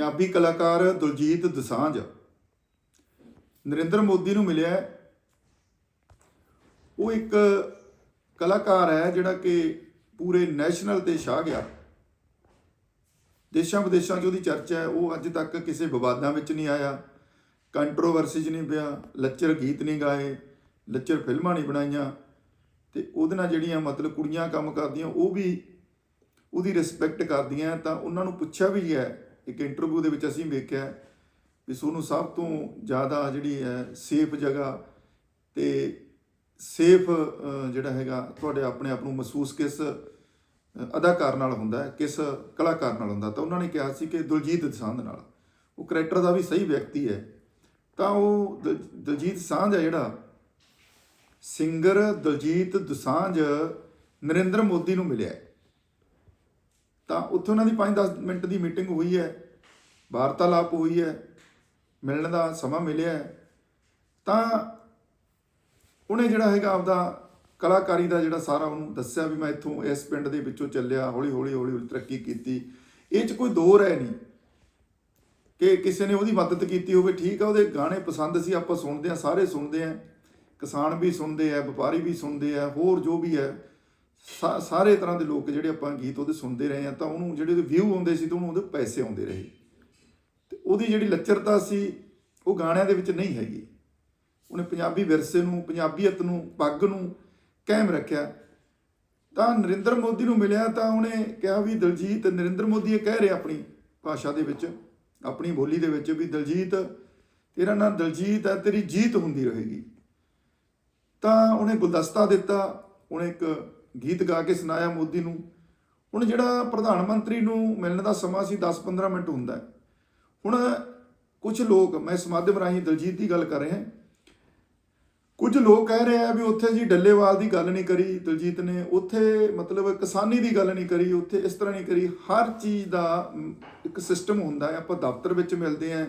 ਪੰਜਾਬੀ ਕਲਾਕਾਰ ਦਲਜੀਤ ਦਸਾਂਝ। ਨਰਿੰਦਰ ਮੋਦੀ ਨੂੰ ਮਿਲਿਆ ਉਹ ਇੱਕ ਕਲਾਕਾਰ ਹੈ ਜਿਹੜਾ ਕਿ ਪੂਰੇ ਨੈਸ਼ਨਲ ਤੇ ਛਾ ਗਿਆ। ਦੇਸ਼ਾਂ ਵਿਦੇਸ਼ਾਂ 'ਚ ਉਹਦੀ ਚਰਚਾ ਹੈ। ਉਹ ਅੱਜ ਤੱਕ ਕਿਸੇ ਵਿਵਾਦਾਂ ਵਿੱਚ ਨਹੀਂ ਆਇਆ। ਕੰਟਰੋਵਰਸੀ 'ਚ ਨਹੀਂ ਪਿਆ। ਲੱਚਰ ਗੀਤ ਨਹੀਂ ਗਾਏ। ਲੱਚਰ ਫਿਲਮਾਂ ਨਹੀਂ ਬਣਾਈਆਂ। ਤੇ ਉਹਦੇ ਨਾਲ ਜਿਹੜੀਆਂ ਮਤਲਬ ਕੁੜੀਆਂ ਕੰਮ ਕਰਦੀਆਂ, ਉਹ ਵੀ ਉਹਦੀ ਰਿਸਪੈਕਟ ਕਰਦੀਆਂ ਤਾਂ ਉਹਨਾਂ ਨੂੰ ਪੁੱਛਿਆ ਵੀ ਹੈ ਇੱਕ ਇੰਟਰਵਿਊ ਦੇ ਵਿੱਚ ਅਸੀਂ ਵੇਖਿਆ ਵੀ ਤੁਹਾਨੂੰ ਸਭ ਤੋਂ ਜ਼ਿਆਦਾ ਜਿਹੜੀ ਹੈ ਸੇਫ ਜਗ੍ਹਾ ਤੇ ਸੇਫ ਜਿਹੜਾ ਹੈਗਾ ਤੁਹਾਡੇ ਆਪਣੇ ਆਪ ਨੂੰ ਮਹਿਸੂਸ ਕਿਸ ਅਦਾਕਾਰ ਨਾਲ ਹੁੰਦਾ ਹੈ, ਕਿਸ ਕਲਾਕਾਰ ਨਾਲ ਹੁੰਦਾ ਤਾਂ ਉਹਨਾਂ ਨੇ ਕਿਹਾ ਸੀ ਕਿ ਦਲਜੀਤ ਦਸਾਂਧ ਨਾਲ। ਉਹ ਕਰੈਕਟਰ ਦਾ ਵੀ ਸਹੀ ਵਿਅਕਤੀ ਹੈ। ਤਾਂ ਉਹ ਦਲ- ਦਲਜੀਤ ਸਾਂਝ ਹੈ ਜਿਹੜਾ। ਸਿੰਗਰ ਦਲਜੀਤ ਦਸਾਂਝ ਨਰਿੰਦਰ ਮੋਦੀ ਨੂੰ ਮਿਲਿਆ ਤਾਂ ਉੱਥੇ ਉਹਨਾਂ ਦੀ 5-10 ਮਿੰਟ ਦੀ ਮੀਟਿੰਗ ਹੋਈ ਹੈ, ਵਾਰਤਾਲਾਪ ਹੋਈ ਹੈ, ਮਿਲਣ ਦਾ ਸਮਾਂ ਮਿਲਿਆ ਹੈ। ਤਾਂ ਉਹਨੇ ਜਿਹੜਾ ਹੈਗਾ ਆਪਦਾ ਕਲਾਕਾਰੀ ਦਾ ਜਿਹੜਾ ਸਾਰਾ ਉਹਨੂੰ ਦੱਸਿਆ ਵੀ ਮੈਂ ਇੱਥੋਂ ਇਸ ਪਿੰਡ ਦੇ ਵਿੱਚੋਂ ਚੱਲਿਆ ਹੌਲੀ ਹੌਲੀ ਹੌਲੀ ਹੌਲੀ ਤਰੱਕੀ ਕੀਤੀ। ਇਹ 'ਚ ਕੋਈ ਦੋ ਰਹਿ ਨਹੀਂ ਕਿ ਕਿਸੇ ਨੇ ਉਹਦੀ ਮਦਦ ਕੀਤੀ ਹੋਵੇ। ਠੀਕ ਆ, ਉਹਦੇ ਗਾਣੇ ਪਸੰਦ ਸੀ, ਆਪਾਂ ਸੁਣਦੇ ਆ, ਸਾਰੇ ਸੁਣਦੇ ਆ। ਕਿਸਾਨ ਵੀ ਸੁਣਦੇ ਆ, ਵਪਾਰੀ ਵੀ ਸੁਣਦੇ ਆ, ਹੋਰ ਜੋ ਵੀ ਹੈ ਸਾਰੇ ਤਰ੍ਹਾਂ ਦੇ ਲੋਕ ਜਿਹੜੇ ਆਪਾਂ ਗੀਤ ਉਹਦੇ ਸੁਣਦੇ ਰਹੇ ਆ ਤਾਂ ਉਹਨੂੰ ਜਿਹੜੇ ਉਹਦੇ ਵਿਊ ਆਉਂਦੇ ਸੀ ਤਾਂ ਉਹਨੂੰ ਉਹਦੇ ਪੈਸੇ ਆਉਂਦੇ ਰਹੇ। ਤੇ ਉਹਦੀ ਜਿਹੜੀ ਲੱਚਰਤਾ ਸੀ, ਉਹ ਗਾਣਿਆਂ ਦੇ ਵਿੱਚ ਨਹੀਂ ਹੈਗੀ। ਉਹਨੇ ਪੰਜਾਬੀ ਵਿਰਸੇ ਨੂੰ ਪੰਜਾਬੀਅਤ ਨੂੰ, ਪੱਗ ਨੂੰ ਕਾਇਮ ਰੱਖਿਆ। ਤਾਂ ਨਰਿੰਦਰ ਮੋਦੀ ਨੂੰ ਮਿਲਿਆ ਤਾਂ ਉਹਨੇ ਕਿਹਾ ਵੀ ਦਲਜੀਤ, ਨਰਿੰਦਰ ਮੋਦੀ ਇਹ ਕਹਿ ਰਿਹਾ ਆਪਣੀ ਭਾਸ਼ਾ ਦੇ ਵਿੱਚ, ਆਪਣੀ ਬੋਲੀ ਦੇ ਵਿੱਚ ਵੀ ਦਲਜੀਤ, ਤੇਰਾ ਨਾਮ ਦਲਜੀਤ ਹੈ, ਤੇਰੀ ਜੀਤ ਹੁੰਦੀ ਰਹੇਗੀ। ਤਾਂ ਉਹਨੇ ਗੁਲਦਸਤਾ ਦਿੱਤਾ, ਉਹਨੇ ਇੱਕ ਗੀਤ ਗਾ ਕੇ ਸੁਣਾਇਆ ਮੋਦੀ ਨੂੰ। ਹੁਣ ਜਿਹੜਾ ਪ੍ਰਧਾਨ ਮੰਤਰੀ ਨੂੰ ਮਿਲਣ ਦਾ ਸਮਾਂ ਸੀ 10-15 ਮਿੰਟ ਹੁੰਦਾ ਹੈ। ਹੁਣ ਕੁਝ ਲੋਕ, ਮੈਂ ਇਸ ਮਾਧਿਅਮ ਰਾਹੀਂ ਦਲਜੀਤ ਦੀ ਗੱਲ ਕਰ ਰਿਹਾ ਕੁਝ ਲੋਕ ਕਹਿ ਰਹੇ ਆ ਵੀ ਉੱਥੇ ਜੀ ਡੱਲੇਵਾਲ ਦੀ ਗੱਲ ਨਹੀਂ ਕਰੀ ਦਲਜੀਤ ਨੇ, ਉੱਥੇ ਮਤਲਬ ਕਿਸਾਨੀ ਦੀ ਗੱਲ ਨਹੀਂ ਕਰੀ, ਉੱਥੇ ਇਸ ਤਰ੍ਹਾਂ ਨਹੀਂ ਕਰੀ। ਹਰ ਚੀਜ਼ ਦਾ ਇੱਕ ਸਿਸਟਮ ਹੁੰਦਾ ਹੈ, ਆਪਾਂ ਦਫ਼ਤਰ ਵਿੱਚ ਮਿਲਦੇ ਆ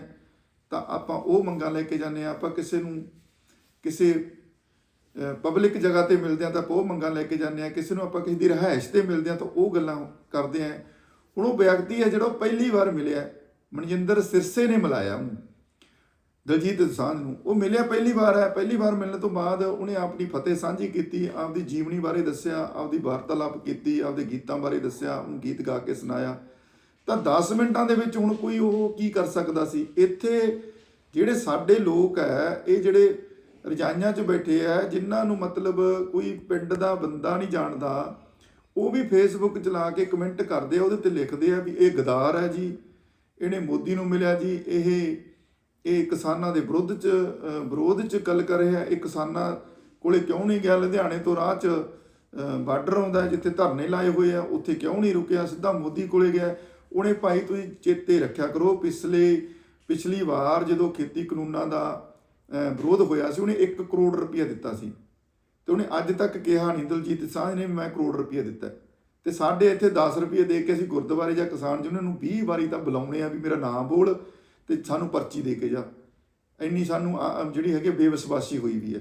ਤਾਂ ਆਪਾਂ ਉਹ ਮੰਗਾਂ ਲੈ ਕੇ ਜਾਂਦੇ ਆ ਆਪਾਂ ਕਿਸੇ ਨੂੰ ਕਿਸੇ ਪਬਲਿਕ ਜਗ੍ਹਾ ਤੇ ਮਿਲਦੇ ਆ ਤਾਂ ਆਪਾਂ ਉਹ ਮੰਗਾਂ ਲੈ ਕੇ ਜਾਂਦੇ ਆ, ਕਿਸੇ ਨੂੰ ਆਪਾਂ ਕਿਸੇ ਦੀ ਰਿਹਾਇਸ਼ ਤੇ ਮਿਲਦੇ ਆ ਤਾਂ ਉਹ ਗੱਲਾਂ ਕਰਦੇ ਆ। ਹੁਣ ਉਹ ਵਿਅਕਤੀ ਹੈ ਜਿਹੜਾ ਉਹ ਪਹਿਲੀ ਵਾਰ ਮਿਲਿਆ ਮਨਜਿੰਦਰ ਸਿਰਸੇ ਨੇ ਮਿਲਾਇਆ ਉਹਨੂੰ, ਦਲਜੀਤ ਦਸਾਂਝ ਨੂੰ। ਉਹ ਮਿਲਿਆ ਪਹਿਲੀ ਵਾਰ ਹੈ, ਪਹਿਲੀ ਵਾਰ ਮਿਲਣ ਤੋਂ ਬਾਅਦ ਉਹਨੇ ਆਪਣੀ ਫਤਿਹ ਸਾਂਝੀ ਕੀਤੀ, ਆਪਦੀ ਜੀਵਨੀ ਬਾਰੇ ਦੱਸਿਆ, ਆਪਦੀ ਵਾਰਤਾਲਾਪ ਕੀਤੀ, ਆਪਦੇ ਗੀਤਾਂ ਬਾਰੇ ਦੱਸਿਆ, ਉਹਨੂੰ ਗੀਤ ਗਾ ਕੇ ਸੁਣਾਇਆ। ਤਾਂ 10 ਮਿੰਟਾਂ ਦੇ ਵਿੱਚ ਹੁਣ ਕੋਈ ਉਹ ਕੀ ਕਰ ਸਕਦਾ ਸੀ? ਇੱਥੇ ਜਿਹੜੇ ਸਾਡੇ ਲੋਕ ਹੈ, ਇਹ ਜਿਹੜੇ ਰਜਾਈਆਂ 'ਚ ਬੈਠੇ ਆ, ਜਿਨ੍ਹਾਂ ਨੂੰ ਮਤਲਬ ਕੋਈ ਪਿੰਡ ਦਾ ਬੰਦਾ ਨਹੀਂ ਜਾਣਦਾ, ਉਹ ਵੀ ਫੇਸਬੁੱਕ ਚਲਾ ਕੇ ਕਮੈਂਟ ਕਰਦੇ ਆ, ਉਹਦੇ ਤੇ ਲਿਖਦੇ ਆ ਵੀ ਇਹ ਗਦਾਰ ਹੈ ਜੀ, ਇਹਨੇ ਮੋਦੀ ਨੂੰ ਮਿਲਿਆ ਜੀ, ਇਹ ਇਹ ਕਿਸਾਨਾਂ ਦੇ ਵਿਰੁੱਧ ਚ ਵਿਰੋਧ ਚ ਗੱਲ ਕਰ ਰਿਹਾ, ਇਹ ਕਿਸਾਨਾਂ ਕੋਲੇ ਕਿਉਂ ਨਹੀਂ ਗਿਆ? ਲੁਧਿਆਣੇ ਤੋਂ ਰਾਹ ਚ ਬਾਰਡਰ ਆਉਂਦਾ ਜਿੱਥੇ ਧਰਨੇ ਲਾਏ ਹੋਏ ਆ, ਉੱਥੇ ਕਿਉਂ ਨਹੀਂ ਰੁਕਿਆ? ਸਿੱਧਾ ਮੋਦੀ ਕੋਲੇ ਗਿਆ। ਉਹਨੇ ਭਾਈ ਤੁਸੀਂ ਚੇਤੇ ਰੱਖਿਆ ਕਰੋ, ਪਿਛਲੇ, ਪਿਛਲੀ ਵਾਰ ਜਦੋਂ ਖੇਤੀ ਕਾਨੂੰਨਾਂ ਦਾ ਵਿਰੋਧ ਹੋਇਆ ਸੀ, ਉਹਨੇ 1 ਕਰੋੜ ਰੁਪਇਆ ਦਿੱਤਾ ਸੀ। ਤੇ ਉਹਨੇ ਅੱਜ ਤੱਕ ਕਿਹਾ ਨਹੀਂ ਦਲਜੀਤ ਸਾਂਝ ਨੇ ਵੀ ਮੈਂ ਕਰੋੜ ਰੁਪਇਆ ਦਿੱਤਾ। ਹੈ। ਤੇ ਸਾਡੇ ਇੱਥੇ 10 ਰੁਪਏ ਦੇ ਕੇ ਅਸੀਂ ਗੁਰਦੁਆਰੇ ਜਾਂ ਕਿਸਾਨ ਜਿਹਨਾਂ ਨੂੰ 20 ਵਾਰੀ ਤਾਂ ਬੁਲਾਉਣੇ ਆ ਵੀ ਮੇਰਾ ਨਾਮ ਬੋਲ ਤੇ ਸਾਨੂੰ ਪਰਚੀ ਦੇ ਕੇ ਜਾ। ਇੰਨੀ ਸਾਨੂੰ ਆ- ਜਿਹੜੀ ਹੈਗੀ ਬੇਵਿਸ਼ਵਾਸੀ ਹੋਈ ਵੀ ਹੈ।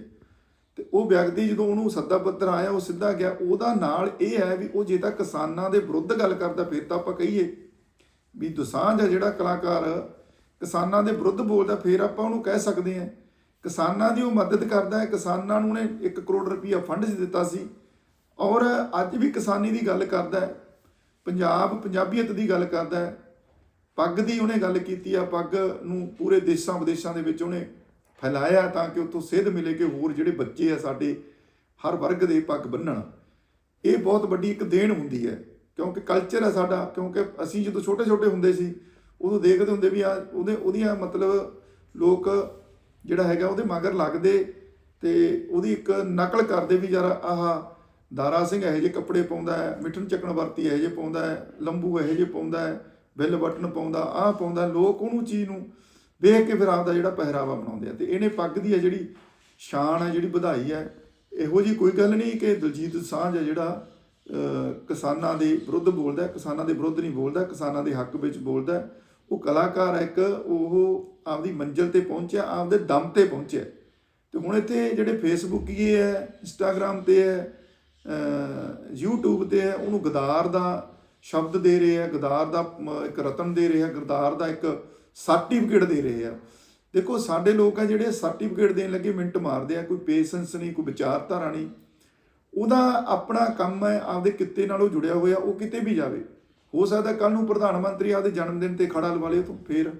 ਤੇ ਉਹ ਵਿਅਕਤੀ ਜਦੋਂ ਉਹਨੂੰ ਸੱਦਾ ਪੱਤਰ ਆਇਆ, ਉਹ ਸਿੱਧਾ ਗਿਆ, ਉਹਦਾ ਨਾਲ ਇਹ ਹੈ ਵੀ ਉਹ ਜੇ ਤਾਂ ਕਿਸਾਨਾਂ ਦੇ ਵਿਰੁੱਧ ਗੱਲ ਕਰਦਾ, ਫਿਰ ਤਾਂ ਆਪਾਂ ਕਹੀਏ ਵੀ ਦੁਸਾਂਝ ਜਿਹੜਾ ਕਲਾਕਾਰ, ਕਿਸਾਨਾਂ ਦੇ ਵਿਰੁੱਧ ਬੋਲਦਾ, ਫਿਰ ਆਪਾਂ ਉਹਨੂੰ ਕਹਿ ਸਕਦੇ ਹਾਂ ਕਿਸਾਨਾਂ ਦੀ ਉਹ ਮਦਦ ਕਰਦਾ ਹੈ। ਕਿਸਾਨਾਂ ਨੂੰ ਉਹਨੇ 1 ਕਰੋੜ ਰੁਪਈਆ ਫੰਡ ਦਿੱਤਾ ਸੀ। ਔਰ ਅੱਜ ਵੀ ਕਿਸਾਨੀ ਦੀ ਗੱਲ ਕਰਦਾ ਹੈ। ਪੰਜਾਬ ਪੰਜਾਬੀਅਤ ਦੀ ਗੱਲ ਕਰਦਾ ਹੈ। ਪੱਗ ਦੀ ਉਹਨੇ ਗੱਲ ਕੀਤੀ ਆ। ਪੱਗ ਨੂੰ ਪੂਰੇ ਦੇਸ਼ਾਂ ਵਿਦੇਸ਼ਾਂ ਦੇ ਵਿੱਚ ਉਹਨੇ ਫੈਲਾਇਆ ਤਾਂ ਕਿ ਉੱਥੋਂ ਸੇਧ ਮਿਲੇ ਕਿ ਹੋਰ ਜਿਹੜੇ ਬੱਚੇ ਆ ਸਾਡੇ, ਹਰ ਵਰਗ ਦੇ ਪੱਗ ਬੰਨਣ। ਇਹ ਬਹੁਤ ਵੱਡੀ ਇੱਕ ਦੇਣ ਹੁੰਦੀ ਹੈ। ਕਿਉਂਕਿ ਕਲਚਰ ਹੈ ਸਾਡਾ। ਕਿਉਂਕਿ ਅਸੀਂ ਜਦੋਂ ਛੋਟੇ ਛੋਟੇ ਹੁੰਦੇ ਸੀ, ਉਦੋਂ ਦੇਖਦੇ ਹੁੰਦੇ ਵੀ ਆ, ਉਹਦੇ ਉਹਦੀਆਂ ਮਤਲਬ ਲੋਕ ਜਿਹੜਾ ਹੈਗਾ ਉਹਦੇ ਮਗਰ ਲੱਗਦੇ ਤੇ ਉਹਦੀ ਇੱਕ ਨਕਲ ਕਰਦੇ ਵੀ ਯਾਰ ਆਹ ਦਾਰਾ ਸਿੰਘ ਇਹੋ ਜਿਹੇ ਕੱਪੜੇ ਪਾਉਂਦਾ ਹੈ ਚੱਕਣ ਵਰਤੀ ਇਹੋ ਜਿਹੇ ਪਾਉਂਦਾ ਹੈ, ਲੰਬੂ ਇਹੋ ਜਿਹੇ ਪਾਉਂਦਾ ਹੈ, ਬਿੱਲ ਬਟਨ ਪਾਉਂਦਾ, ਆਹ ਪਾਉਂਦਾ, ਲੋਕ ਉਹਨੂੰ ਚੀਜ਼ ਨੂੰ ਵੇਖ ਕੇ ਫਿਰ ਆਪਦਾ ਜਿਹੜਾ ਪਹਿਰਾਵਾ ਬਣਾਉਂਦੇ ਆ ਤੇ ਇਹਨੇ ਪੱਗ ਦੀ ਹੈ ਜਿਹੜੀ ਸ਼ਾਨ ਹੈ ਜਿਹੜੀ ਵਧਾਈ ਹੈ ਇਹੋ ਜੀ ਕੋਈ ਗੱਲ ਨਹੀਂ ਕਿ ਦਲਜੀਤ ਸਾਂਝ ਹੈ ਜਿਹੜਾ ਕਿਸਾਨਾਂ ਦੇ ਵਿਰੁੱਧ ਬੋਲਦਾ ਕਿਸਾਨਾਂ ਦੇ ਵਿਰੁੱਧ ਨਹੀਂ ਬੋਲਦਾ, ਕਿਸਾਨਾਂ ਦੇ ਹੱਕ ਵਿੱਚ ਬੋਲਦਾ ਉਹ ਕਲਾਕਾਰ ਇੱਕ, ਉਹ ਆਪਦੀ ਮੰਜ਼ਿਲ ਤੇ ਪਹੁੰਚਿਆ, ਆਪਦੇ ਦਮ ਤੇ ਪਹੁੰਚਿਆ। ਤੇ ਹੁਣ ਇੱਥੇ ਜਿਹੜੇ ਫੇਸਬੁੱਕ ਹੀ ਹੈ ਇੰਸਟਾਗ੍ਰam ਤੇ ਹੈ, ਅਹ, YouTube ਤੇ ਹੈ, ਉਹਨੂੰ ਗਦਾਰ ਦਾ ਸ਼ਬਦ ਦੇ ਰਹੇ ਆ ਗਦਾਰ ਦਾ ਇੱਕ ਰਤਨ ਦੇ ਰਹੇ ਆ ਗਰਦਾਰ ਦਾ ਇੱਕ ਸਰਟੀਫਿਕੇਟ ਦੇ ਰਹੇ ਆ ਦੇਖੋ, ਸਾਡੇ ਲੋਕ ਆ ਜਿਹੜੇ ਸਰਟੀਫਿਕੇਟ ਦੇਣ ਲੱਗੇ, ਮਿੰਟ ਮਾਰਦੇ ਆ, ਕੋਈ ਪੇਸ਼ੈਂਸ ਨਹੀਂ, ਕੋਈ ਵਿਚਾਰਧਾਰਾ ਨਹੀਂ। ਉਹਦਾ ਆਪਣਾ ਕੰਮ ਹੈ, ਆਪਦੇ ਕਿੱਤੇ ਨਾਲ ਉਹ ਜੁੜਿਆ ਹੋਇਆ, ਉਹ ਕਿਤੇ ਵੀ ਜਾਵੇ। ਹੋ ਸਕਦਾ ਕੱਲ ਨੂੰ ਪ੍ਰਧਾਨ ਮੰਤਰੀ ਆਪਦੇ ਜਨਮ ਦਿਨ ਤੇ ਖੜਾ ਲਵਾ ਲੇ ਤੋਂ ਫੇਰ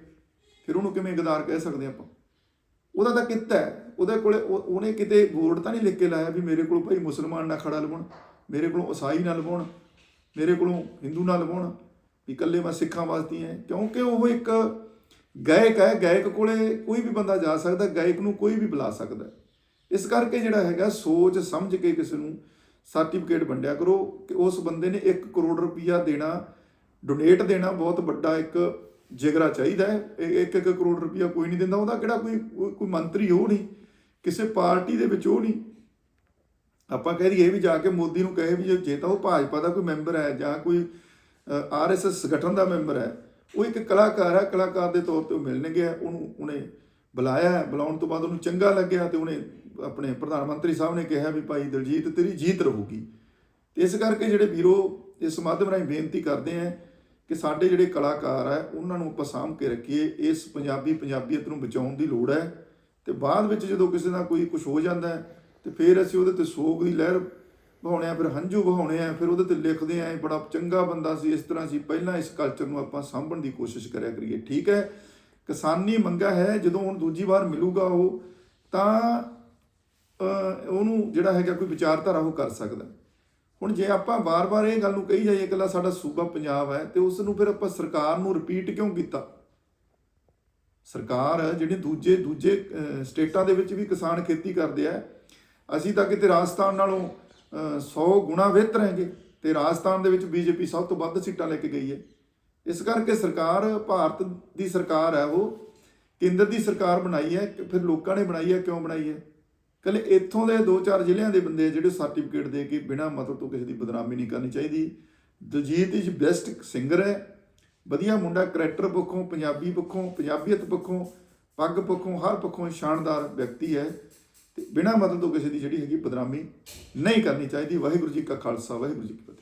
ਫਿਰ ਉਹਨੂੰ ਕਿਵੇਂ ਗਦਾਰ ਕਹਿ ਸਕਦੇ ਆਪਾਂ? ਉਹਦਾ ਤਾਂ ਕਿੱਤਾ ਹੈ। ਉਹਦੇ ਕੋਲੇ ਉਹ- ਉਹਨੇ ਕਿਤੇ ਬੋਰਡ ਤਾਂ ਨਹੀਂ ਲਿਖ ਕੇ ਲਾਇਆ ਵੀ ਮੇਰੇ ਕੋਲ ਭਾਈ ਮੁਸਲਮਾਨ ਨਾ ਖੜਾ ਲਵਾਉਣ ਮੇਰੇ ਕੋਲੋਂ ਈਸਾਈ ਨਾ ਲਵਾਉਣ ਮੇਰੇ ਕੋਲੋਂ ਹਿੰਦੂ ਨਾ ਲਵਾਉਣ ਵੀ ਇਕੱਲੇ ਮੈਂ ਸਿੱਖਾਂ ਵਾਸਤੇ ਹੀ ਕਿਉਂਕਿ ਉਹ ਇੱਕ ਗਾਇਕ ਹੈ। ਗਾਇਕ ਕੋਲੇ ਕੋਈ ਵੀ ਬੰਦਾ ਜਾ ਸਕਦਾ, ਗਾਇਕ ਨੂੰ ਕੋਈ ਵੀ ਬੁਲਾ ਸਕਦਾ ਇਸ ਕਰਕੇ ਜਿਹੜਾ ਹੈਗਾ, ਸੋਚ ਸਮਝ ਕੇ ਕਿਸੇ ਨੂੰ ਸਰਟੀਫਿਕੇਟ ਵੰਡਿਆ ਕਰੋ ਕਿ ਉਸ ਬੰਦੇ ਨੇ 1 ਕਰੋੜ ਰੁਪਈਆ ਦੇਣਾ, ਡੋਨੇਟ ਦੇਣਾ, ਬਹੁਤ ਵੱਡਾ ਇੱਕ ਜਿਗਰਾ ਚਾਹੀਦਾ ਹੈ 1 1 ਕਰੋੜ ਰੁਪਈਆ ਕੋਈ ਨਹੀਂ ਦਿੰਦਾ, ਉਹਦਾ ਕਿਹੜਾ ਕੋਈ, ਕੋਈ- ਮੰਤਰੀ ਉਹ ਨਹੀਂ, ਕਿਸੇ ਪਾਰਟੀ ਦੇ ਵਿੱਚ ਉਹ ਨਹੀਂ। ਆਪਾਂ ਕਹਿ ਦਈਏ ਵੀ ਜਾ ਕੇ ਮੋਦੀ ਨੂੰ ਕਹੇ ਵੀ ਜੇ- ਜੇ ਤਾਂ ਉਹ ਭਾਜਪਾ ਦਾ ਕੋਈ ਮੈਂਬਰ ਹੈ ਜਾਂ ਕੋਈ ਆਰਐਸਐਸ ਸੰਗਠਨ ਦਾ ਮੈਂਬਰ ਹੈ, ਉਹ ਇੱਕ ਕਲਾਕਾਰ ਹੈ, ਕਲਾਕਾਰ ਦੇ ਤੌਰ ਤੇ ਉਹ ਮਿਲਣ ਗਿਆ, ਉਹਨੂੰ, ਉਹਨੇ ਬੁਲਾਇਆ ਬੁਲਾਉਣ ਤੋਂ ਬਾਅਦ ਉਹਨੂੰ ਚੰਗਾ ਲੱਗਿਆ ਤੇ ਉਹਨੇ ਆਪਣੇ ਪ੍ਰਧਾਨ ਮੰਤਰੀ ਸਾਹਿਬ ਨੇ ਕਿਹਾ ਵੀ ਭਾਈ ਦਲਜੀਤ, ਤੇਰੀ ਜੀਤ ਰਹੂਗੀ। ਤੇ ਇਸ ਕਰਕੇ ਜਿਹੜੇ ਵੀਰੋ ਇਸ ਮਾਧਿਅਮ ਰਾਹੀਂ ਬੇਨਤੀ ਕਰਦੇ ਆ ਕਿ ਸਾਡੇ ਜਿਹੜੇ ਕਲਾਕਾਰ ਹੈ ਉਹਨਾਂ ਨੂੰ ਆਪਾਂ ਸਾਂਭ ਕੇ ਰੱਖੀਏ, ਇਸ ਪੰਜਾਬੀ ਪੰਜਾਬੀਅਤ ਨੂੰ ਬਚਾਉਣ ਦੀ ਲੋੜ ਹੈ। ਤੇ ਬਾਅਦ ਵਿੱਚ ਜਦੋਂ ਕਿਸੇ ਦਾ ਕੋਈ ਕੁਝ ਹੋ ਜਾਂਦਾ ਹੈ, ਤੇ ਫਿਰ ਅਸੀਂ ਉਹਦੇ ਤੇ ਸੋਗ ਦੀ ਲਹਿਰ ਵਹਾਉਣੇ ਆ, ਫਿਰ ਹੰਝੂ ਵਹਾਉਣੇ ਆ, ਫਿਰ ਉਹਦੇ ਤੇ ਲਿਖਦੇ ਆ, ਇਹ ਬੜਾ ਚੰਗਾ ਬੰਦਾ ਸੀ, ਇਸ ਤਰ੍ਹਾਂ ਸੀ। ਪਹਿਲਾਂ ਇਸ ਕਲਚਰ ਨੂੰ ਆਪਾਂ ਸਾਂਭਣ ਦੀ ਕੋਸ਼ਿਸ਼ ਕਰਿਆ ਕਰੀਏ, ਠੀਕ ਹੈ? ਕਿਸਾਨੀ ਮੰਗਾ ਹੈ, ਜਦੋਂ ਹੁਣ ਦੂਜੀ ਵਾਰ ਮਿਲੂਗਾ ਉਹ, ਤਾਂ ਉਹਨੂੰ ਜਿਹੜਾ ਹੈਗਾ ਕੋਈ ਵਿਚਾਰਧਾਰਾ ਉਹ ਕਰ ਸਕਦਾ। ਹੁਣ ਜੇ ਆਪਾਂ ਵਾਰ-ਵਾਰ ਇਹ ਗੱਲ ਨੂੰ ਕਹੀ ਜਾਈਏ, ਇਕੱਲਾ ਸਾਡਾ ਸੂਬਾ ਪੰਜਾਬ ਹੈ ਤੇ ਉਸ ਨੂੰ ਫਿਰ ਆਪਾਂ ਸਰਕਾਰ ਨੂੰ ਰਿਪੀਟ ਕਿਉਂ ਕੀਤਾ? ਸਰਕਾਰ ਜਿਹੜੇ ਦੂਜੇ ਦੂਜੇ ਸਟੇਟਾਂ ਦੇ ਵਿੱਚ ਵੀ ਕਿਸਾਨ ਖੇਤੀ ਕਰਦੇ ਆ, ਅਸੀਂ ਤਾਂ ਕਿਤੇ ਰਾਜਸਥਾਨ ਨਾਲੋਂ 100 ਗੁਣਾ ਬਿਹਤਰ ਹੈਗੇ ਤੇ ਰਾਜਸਥਾਨ ਦੇ ਵਿੱਚ ਬੀਜੇਪੀ ਸਭ ਤੋਂ ਵੱਧ ਸੀਟਾਂ ਲੈ ਕੇ ਗਈ ਹੈ। ਇਸ ਕਰਕੇ ਸਰਕਾਰ, ਭਾਰਤ ਦੀ ਸਰਕਾਰ ਹੈ ਉਹ, ਕੇਂਦਰ ਦੀ ਸਰਕਾਰ ਬਣਾਈ ਹੈ, ਫਿਰ ਲੋਕਾਂ ਨੇ ਬਣਾਈ ਹੈ, ਕਿਉਂ ਬਣਾਈ ਹੈ? ਕੱਲੇ ਇੱਥੋਂ ਦੇ ਦੋ ਚਾਰ ਜ਼ਿਲ੍ਹਿਆਂ ਦੇ ਬੰਦੇ ਜਿਹੜੇ ਸਰਟੀਫਿਕੇਟ ਦੇ ਕੇ ਬਿਨਾਂ ਮਤਲਬ ਤੋਂ ਕਿਸੇ ਦੀ ਬਦਨਾਮੀ ਨਹੀਂ ਕਰਨੀ ਚਾਹੀਦੀ। ਦਲਜੀਤ ਇਸ਼ ਬੈਸਟ ਸਿੰਗਰ ਹੈ। ਵਧੀਆ ਮੁੰਡਾ ਕਰੈਕਟਰ ਪੱਖੋਂ, ਪੰਜਾਬੀ ਪੱਖੋਂ, ਪੰਜਾਬੀਅਤ ਪੱਖੋਂ, ਪੱਗ ਪੱਖੋਂ, ਹਰ ਪੱਖੋਂ ਸ਼ਾਨਦਾਰ ਵਿਅਕਤੀ ਹੈ ਤੇ ਬਿਨਾਂ ਮਤਲਬ ਤੋਂ ਕਿਸੇ ਦੀ ਜਿਹੜੀ ਹੈਗੀ ਬਦਨਾਮੀ ਨਹੀਂ ਕਰਨੀ ਚਾਹੀਦੀ। ਵਾਹਿਗੁਰੂ ਜੀ ਕਾ ਖਾਲਸਾ, ਵਾਹਿਗੁਰੂ ਜੀ ਕੀ ਫਤਿਹ।